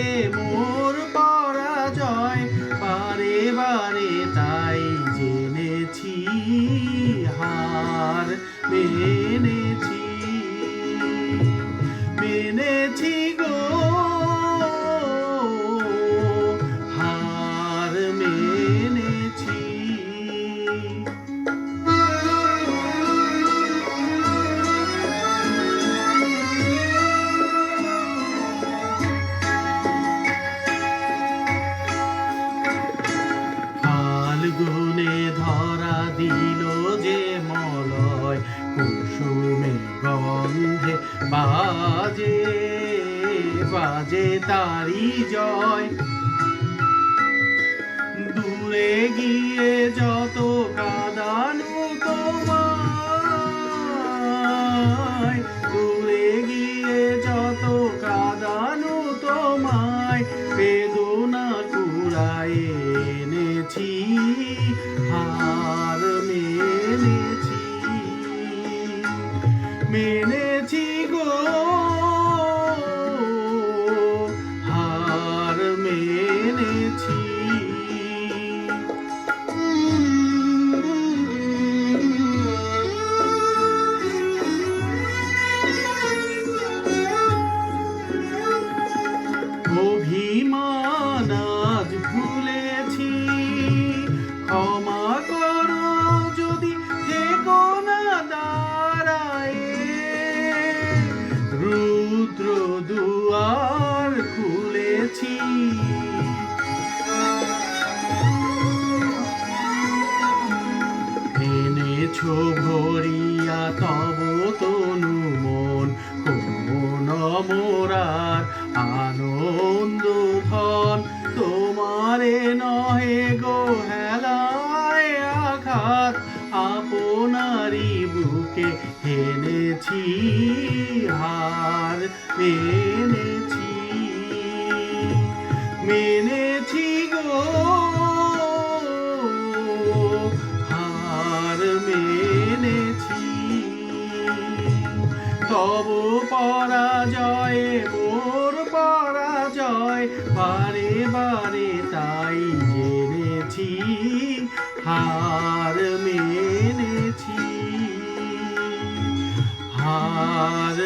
হবে মোর পরাজয় বারে বারে তাই জেনেছি হার মেনেছি বাজে বাজে তারি জয়। দূরে গিয়ে যত কাদানু তোমায় দূরে গিয়ে যত কাদানু তোমায় এনেছো ভরিয়া তব তনু মন, কোন মোরার আনন্দ ধন। তোমারে নহে গো হেলায় আঘাত আপনারি বুকে হেনেছি হার মেনেছি মেনেছি গো মেনেছি। তব পরাজয়ে মোর পরাজয় বারে বারে তাই জেনেছি হার মেনেছি হার